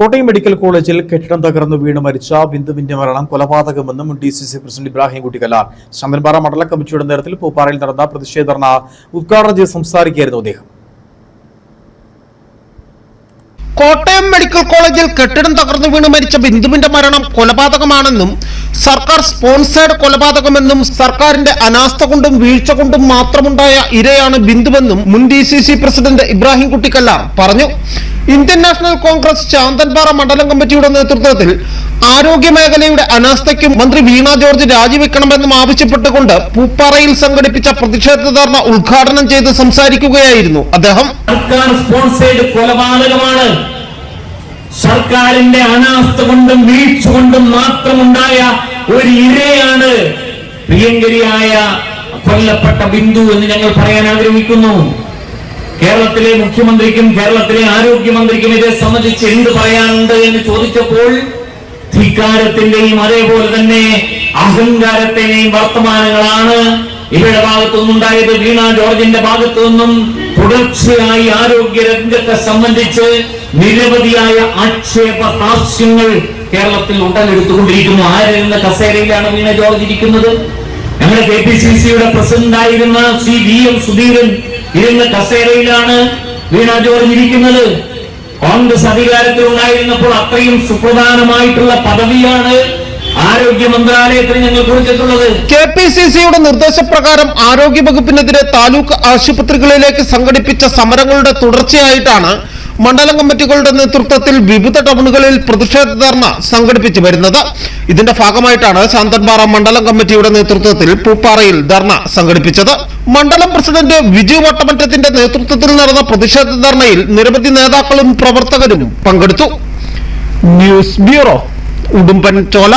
Kottayam medical കോളേജിൽ കെട്ടിടം തകർന്നു വീണ് മരിച്ച ബിന്ദുവിന്റെ മരണം കൊലപാതകമെന്നും D C C president Ibrahim കുട്ടിക്കലാർ ശമ്പൻപാറ മണ്ഡല കമ്മിറ്റിയുടെ നേതൃത്വത്തിൽ പൂപ്പാറയിൽ നടന്ന പ്രതിഷേധ ധർണ ഉദ്ഘാടനം ചെയ്ത് സംസാരിക്കുകയായിരുന്നു അദ്ദേഹം. കോട്ടയം മെഡിക്കൽ കോളേജിൽ കെട്ടിടം തകർന്നു വീണ് മരിച്ച ബിന്ദുവിന്റെ മരണം കൊലപാതകമാണെന്നും സർക്കാർ സ്പോൺസേഡ് കൊലപാതകമെന്നും സർക്കാരിന്റെ അനാസ്ഥ കൊണ്ടും വീഴ്ച കൊണ്ടും മാത്രമുണ്ടായ ഇരയാണ് ബിന്ദുവെന്നും മുൻ D C C president Ibrahim Kuttikkallar പറഞ്ഞു. ഇന്ത്യൻ നാഷണൽ കോൺഗ്രസ് ശാന്തൻപാറ മണ്ഡലം കമ്മിറ്റിയുടെ നേതൃത്വത്തിൽ ആരോഗ്യ മേഖലയുടെ അനാസ്ഥയ്ക്കും മന്ത്രി വീണ ജോർജ് രാജിവെക്കണമെന്നും ആവശ്യപ്പെട്ടുകൊണ്ട് പൂപ്പാറയിൽ സംഘടിപ്പിച്ച പ്രതിഷേധ ധർണ ഉദ്ഘാടനം ചെയ്ത് സംസാരിക്കുകയായിരുന്നു അദ്ദേഹം. കൊലപാതകമാണ്. സർക്കാരിന്റെ അനാസ്ഥ കൊണ്ടും വീഴ്ച കൊണ്ടും മാത്രമുണ്ടായ ഒരു ഇരയാണ്. പ്രിയങ്കരിയായ കൊല്ലപ്പെട്ട ബിന്ദു എന്ന് ഞങ്ങൾ പറയാൻ ആഗ്രഹിക്കുന്നു. കേരളത്തിലെ മുഖ്യമന്ത്രിക്കും കേരളത്തിലെ ആരോഗ്യമന്ത്രിക്കും ഇതേ സംബന്ധിച്ച് എന്ത് പറയാനുണ്ട് എന്ന് ചോദിച്ചപ്പോൾ ധിക്കാരത്തിന്റെയും അതേപോലെ തന്നെ അഹങ്കാരത്തിന്റെയും വർത്തമാനങ്ങളാണ്. ഇവരുടെ ഭാഗത്തു നിന്നുണ്ടായത് വീണ ജോർജിന്റെ ഭാഗത്തു നിന്നും തുടർച്ചയായി ആരോഗ്യ രംഗത്തെ സംബന്ധിച്ച് നിരവധിയായ ആക്ഷേപ ഹാസ്യങ്ങൾ കേരളത്തിൽ ഉടലെടുത്തുകൊണ്ടിരിക്കുന്നു. ആരെന്ന കസേരയിലാണ് വീണ ജോർജ് ഇരിക്കുന്നത്? ഞങ്ങളുടെ കെ പി സി സിയുടെ പ്രസിഡന്റ് ആയിരുന്ന സി വി എം സുധീരൻ ഇരുന്ന കസേരയിലാണ് വീണ ജോർജ് ഇരിക്കുന്നത്. കോൺഗ്രസ് അധികാരത്തിൽ ഉണ്ടായിരുന്നപ്പോൾ അത്രയും സുപ്രധാനമായിട്ടുള്ള പദവിയാണ് ആരോഗ്യ മന്ത്രാലയത്തിന് ഞങ്ങൾ കൊടുത്തിട്ടുള്ളത്. കെ പി സി സിയുടെ നിർദ്ദേശപ്രകാരം ആരോഗ്യ വകുപ്പിനെതിരെ താലൂക്ക് ആശുപത്രികളിലേക്ക് സംഘടിപ്പിച്ച സമരങ്ങളുടെ തുടർച്ചയായിട്ടാണ് മണ്ഡലം കമ്മിറ്റികളുടെ നേതൃത്വത്തിൽ വിവിധ ടൗണുകളിൽ പ്രതിഷേധ ധർണ സംഘടിപ്പിച്ചു വരുന്നത്. ഇതിന്റെ ഭാഗമായിട്ടാണ് ശാന്തൻപാറ മണ്ഡലം കമ്മിറ്റിയുടെ നേതൃത്വത്തിൽ പൂപ്പാറയിൽ ധർണ സംഘടിപ്പിച്ചത്. മണ്ഡലം പ്രസിഡന്റ് വിജു വട്ടമറ്റത്തിന്റെ നേതൃത്വത്തിൽ നടന്ന പ്രതിഷേധ ധർണയിൽ നിരവധി നേതാക്കളും പ്രവർത്തകരും പങ്കെടുത്തു. ന്യൂസ് ബ്യൂറോ ഉടുമ്പൻ ചോല